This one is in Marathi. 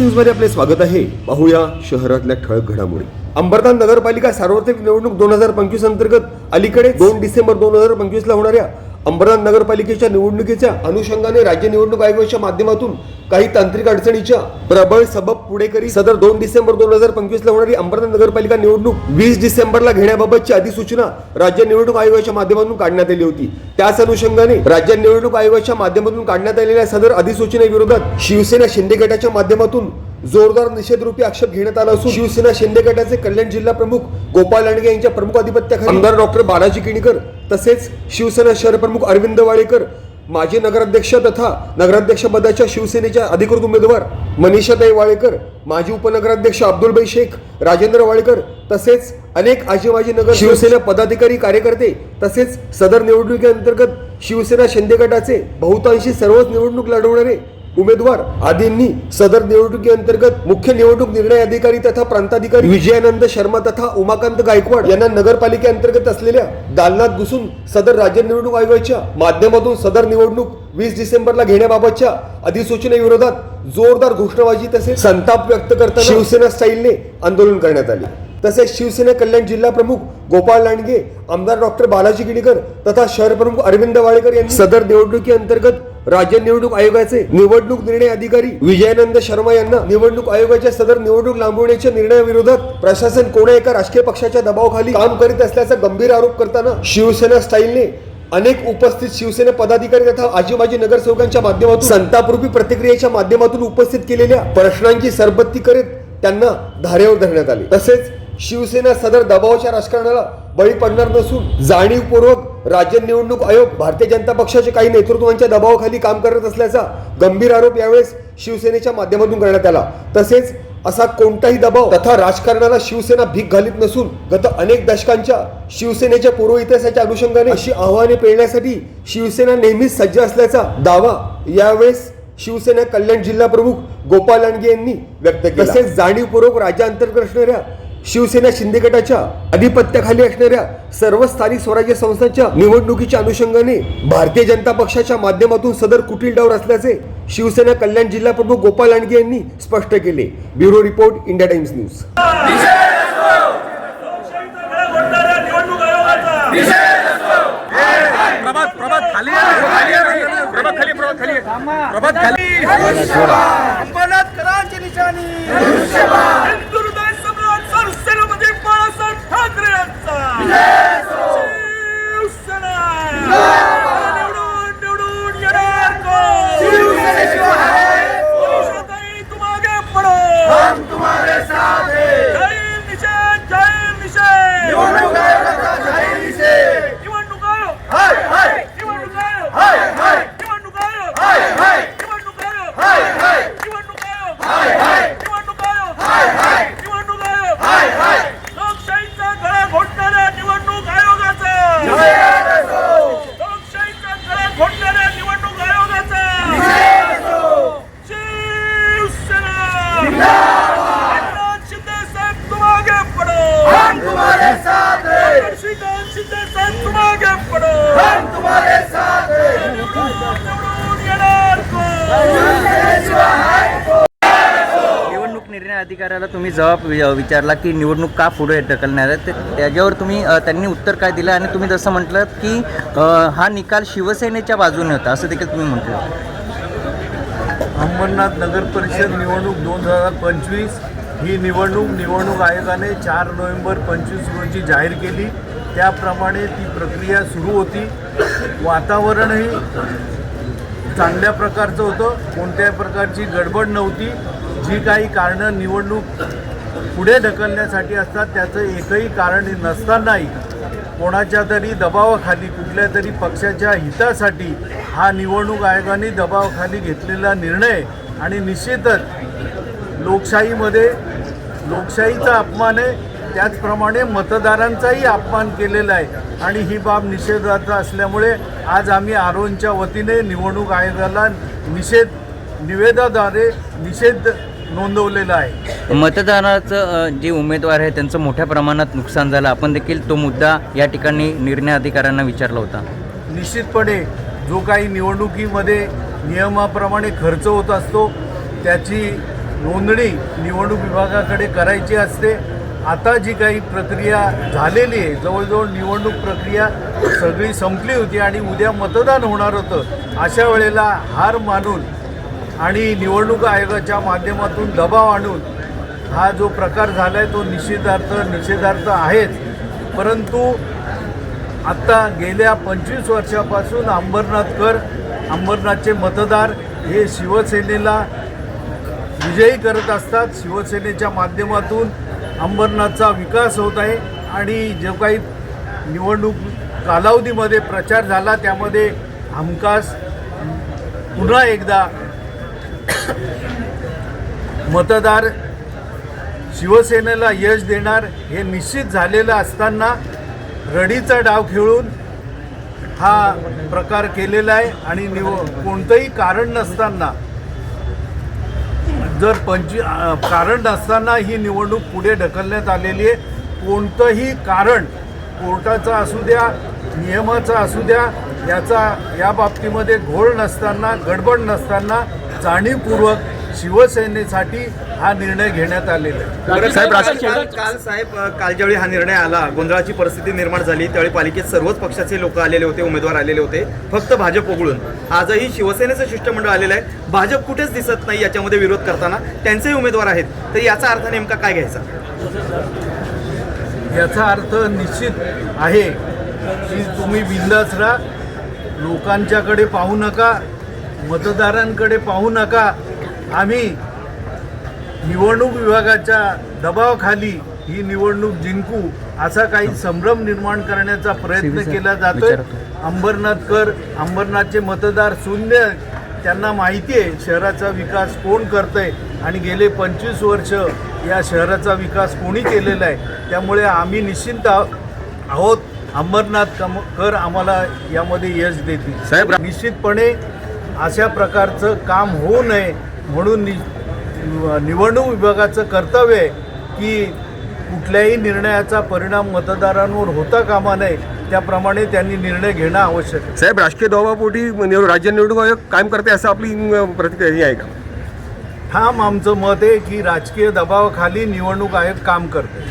न्यूजमध्ये आपले स्वागत आहे. पाहूया शहरातल्या ठळक घडामोडी. अंबरनाथ नगरपालिका सार्वत्रिक निवडणूक दोन हजार पंचवीस अंतर्गत अलीकडे दोन डिसेंबर दोन हजार पंचवीस ला होणाऱ्या अंबरनाथ नगरपालिकेच्या निवडणुकीच्या अनुषंगाने राज्य निवडणूक आयोगाच्या माध्यमातून काही तांत्रिक अडचणीच्या प्रबळ सबब पुढे करी सदर दोन डिसेंबर दोन हजार पंचवीस ला होणारी अंबरनाथ नगरपालिका निवडणूक वीस डिसेंबरला घेण्याबाबतची अधिसूचना राज्य निवडणूक आयोगाच्या माध्यमातून काढण्यात आली होती. त्याच अनुषंगाने राज्य निवडणूक आयोगाच्या माध्यमातून काढण्यात आलेल्या सदर अधिसूचनेविरोधात शिवसेना शिंदे गटाच्या माध्यमातून जोरदार निषेधरूपी आक्षेप घेण्यात आला असून शिवसेना शिंदे गटाचे कल्याण जिल्हा प्रमुख गोपाल लांडगे यांच्या प्रमुख अधिपत्याखाली आमदार डॉक्टर बालाजी किणीकर तसेच शिवसेना शहर प्रमुख अरविंद वाळेकर माजी नगराध्यक्ष तथा नगराध्यक्ष पदाच्या शिवसेनेच्या अधिकृत उमेदवार मनीषाताई वाळेकर माजी उपनगराध्यक्ष अब्दुलबाई शेख राजेंद्र वाळेकर तसेच अनेक आजी माजी नगर शिवसेना पदाधिकारी कार्यकर्ते तसेच सदर निवडणुकीअंतर्गत शिवसेना शिंदे गटाचे बहुतांशी सर्वच निवडणूक लढवणारे उमेदवार आदींनी सदर निवडणुकीअंतर्गत मुख्य निवडणूक निर्णय अधिकारी तथा प्रांताधिकारी विजयानंद शर्मा तथा उमाकांत गायकवाड यांना नगरपालिकेअंतर्गत असलेल्या दालनात घुसून सदर राज्य निवडणूक आयोगाच्या माध्यमातून सदर निवडणूक वीस डिसेंबरला घेण्याबाबतच्या अधिसूचनेविरोधात जोरदार घोषणाबाजी तसेच संताप व्यक्त करताना शिवसेना स्टाईलने आंदोलन करण्यात आले. तसेच शिवसेना कल्याण जिल्हा प्रमुख गोपाळ लांडगे आमदार डॉक्टर बालाजी गिडीकर तथा शहर प्रमुख अरविंद वाळेकर यांनी सदर निवडणुकी अंतर्गत राज्य निवडणूक आयोगाचे निवडणूक निर्णय अधिकारी विजयानंद शर्मा यांना निवडणूक आयोगाच्या सदर निवडणूक लांबवण्याच्या निर्णयाविरोधात प्रशासन कोणा एका राजकीय पक्षाच्या दबावाखाली काम करीत असल्याचा गंभीर आरोप करताना शिवसेना स्टाईलने अनेक उपस्थित शिवसेना पदाधिकारी तथा आजीबाजी नगरसेवकांच्या माध्यमातून संतापरूपी प्रतिक्रियेच्या माध्यमातून उपस्थित केलेल्या प्रश्नांची सरबत्ती करीत त्यांना धारेवर धरण्यात आले. तसेच शिवसेना सदर दबावाच्या राजकारणाला बळी पडणार नसून जाणीवपूर्वक राज्य निवडणूक आयोग भारतीय जनता पक्षाचे काही नेतृत्वांच्या दबावाखाली काम करत असल्याचा गंभीर आरोप यावेळेस शिवसेनेच्या माध्यमातून करण्यात आला. तसेच असा कोणताही दबाव तथा राजकारणाला शिवसेना भीक घालीत नसून गत अनेक दशकांच्या शिवसेनेच्या पूर्व इतिहासाच्या अनुषंगाने अशी आव्हाने पेळण्यासाठी शिवसेना नेहमीच सज्ज असल्याचा दावा यावेळेस शिवसेना कल्याण जिल्हा प्रमुख गोपाल लांडगे यांनी व्यक्त केला. तसेच जाणीवपूर्वक राज्यांतर्गत असणाऱ्या शिवसेना शिंदे गटाच्या अधिपत्याखाली असणाऱ्या सर्व स्थानिक स्वराज्य संस्थांच्या निवडणुकीच्या अनुषंगाने भारतीय जनता पक्षाच्या माध्यमातून सदर कुटील डाव असल्याचे शिवसेना कल्याण जिल्हा प्रमुख गोपाल लांडगे यांनी स्पष्ट केले. Bureau report India Times news. Prabhat Prabhat खाली. यांचा शिवसेना निवडून निवडून येणार कोण? मनीषाताई, तुम आगे बढ़ो. जाहीर निषेध, जाहीर निषेध. निवडणूक आयोग. निवडणूक आयोग. निवडणूक आयोग. निवडणूक आयोग. निवडणूक आयोग. निवडणूक आयोग. निवडणूक आयोग. लोकशाहीचा गळा घोटणाऱ्या निवडणूक आयोगाचा लोकशाहीचा गळा घोटणाऱ्या निवडणूक आयोगाचा शिवसेना एकनाथ शिंदे साहेब तुम आगे बढ़ो हम तुम्हारे साथ हैं श्रीकांत शिंदे साहेब हम तुम्हारे साथ निवडणूक निर्णय अधिकाऱ्याला तुम्ही जबाब वि- विचारला की निवडणूक का पुढे ढकलणार आहे? तर त्याच्यावर तुम्ही त्यांनी उत्तर काय दिलं आणि तुम्ही जसं म्हटलं की हा निकाल शिवसेनेच्या बाजूने होता असं देखील तुम्ही म्हटलं. अंबरनाथ नगर परिषद निवडणूक दोन हजार पंचवीस ही निवडणूक निवडणूक आयोगाने चार नोव्हेंबर पंचवीस रोजी जाहीर केली. त्याप्रमाणे ती प्रक्रिया सुरू होती. वातावरणही चांगल्या प्रकारचं होतं. कोणत्याही प्रकारची गडबड नव्हती. जी काही कारणं निवडणूक पुढे ढकलण्यासाठी असतात त्याचं एकही कारण नसतानाही कोणाच्या तरी दबावाखाली कुठल्या तरी पक्षाच्या हितासाठी हा निवडणूक आयोगाने दबावाखाली घेतलेला निर्णय आणि निश्चितच लोकशाहीमध्ये लोकशाहीचा अपमान आहे. त्याचप्रमाणे मतदारांचाही अपमान केलेला आहे. आणि ही बाब निषेधार्थ असल्यामुळे आज आम्ही आरोनच्या वतीने निवडणूक आयोगाला निषेध निवेदाद्वारे निषेध नोंदवलेला आहे. मतदाराचं जे उमेदवार आहे त्यांचं मोठ्या प्रमाणात नुकसान झालं. आपण देखील तो मुद्दा या ठिकाणी निर्णय अधिकाऱ्यांना विचारला होता. निश्चितपणे जो काही निवडणुकीमध्ये नियमाप्रमाणे खर्च होत असतो त्याची नोंदणी निवडणूक विभागाकडे करायची असते. आता जी काही प्रक्रिया झालेली आहे जवळजवळ निवडणूक प्रक्रिया सगळी संपली होती आणि उद्या मतदान होणार होतं अशा वेळेला हार मानून आणि निवडणूक आयोगाच्या माध्यमातून दबाव आणून हा जो प्रकार झाला आहे तो निषेधार्थ निषेधार्थ आहेच. परंतु आत्ता गेल्या पंचवीस वर्षापासून अंबरनाथकर अंबरनाथचे मतदार हे शिवसेनेला विजयी करत असतात. शिवसेनेच्या माध्यमातून अंबरनाथचा विकास होत आहे आणि जो काही निवडणूक कालावधीमध्ये प्रचार झाला त्यामध्ये हमखास पुन्हा एकदा मतदार शिवसेनेला यश देणार हे निश्चित झालेलं असताना रडीचा डाव खेळून हा प्रकार केलेला आहे. आणि निव कोणतंही कारण नसताना जर पंचवी कारण नसताना ही निवडणूक पुढे ढकलण्यात आलेली आहे. कोणतंही कारण कोर्टाचं असू द्या नियमाचं असू द्या याचा या बाबतीमध्ये घोळ नसताना गडबड नसताना जाणीवपूर्वक शिवसेनेसाठी हा निर्णय घेण्यात आलेला आहे. साहेब काल काल साहेब अ, काल ज्यावेळी हा निर्णय आला गोंधळाची परिस्थिती निर्माण झाली त्यावेळी पालिकेत सर्वच पक्षाचे लोक आलेले होते उमेदवार आलेले होते फक्त भाजप वगळून आजही शिवसेनेचं शिष्टमंडळ आलेलं आहे. भाजप कुठेच दिसत नाही याच्यामध्ये विरोध करताना. त्यांचेही उमेदवार आहेत. तर याचा अर्थ नेमका काय घ्यायचा? याचा अर्थ निश्चित आहे की तुम्ही बिंदास राहा. लोकांच्याकडे पाहू नका. मतदारांकडे पाहू नका. आम्ही निवडणूक विभागाच्या दबावाखाली ही निवडणूक जिंकू असा काही संभ्रम निर्माण करण्याचा प्रयत्न केला जातोय. अंबरनाथकर अंबरनाथचे मतदार शून्य त्यांना माहिती आहे शहराचा विकास कोण करतंय? आणि गेले पंचवीस वर्ष या शहराचा विकास कोणी केलेला आहे? त्यामुळे आम्ही निश्चिंत आहो- आहोत. अंबरनाथ कम कर आम्हाला यामध्ये यश देतील. साहेब, निश्चितपणे अशा प्रकारचं काम होऊ नये. म्हणून नि निवडणूक विभागाचं कर्तव्य आहे की कुठल्याही निर्णयाचा परिणाम मतदारांवर होता कामा नये त्याप्रमाणे त्यांनी निर्णय घेणं आवश्यक आहे. साहेब राजकीय दबावापोटी राज्य निवडणूक आयोग कायम करते असं आपली प्रतिक्रिया ही आहे का? ठाम आमचं मत आहे की राजकीय दबावाखाली निवडणूक आयोग काम करते.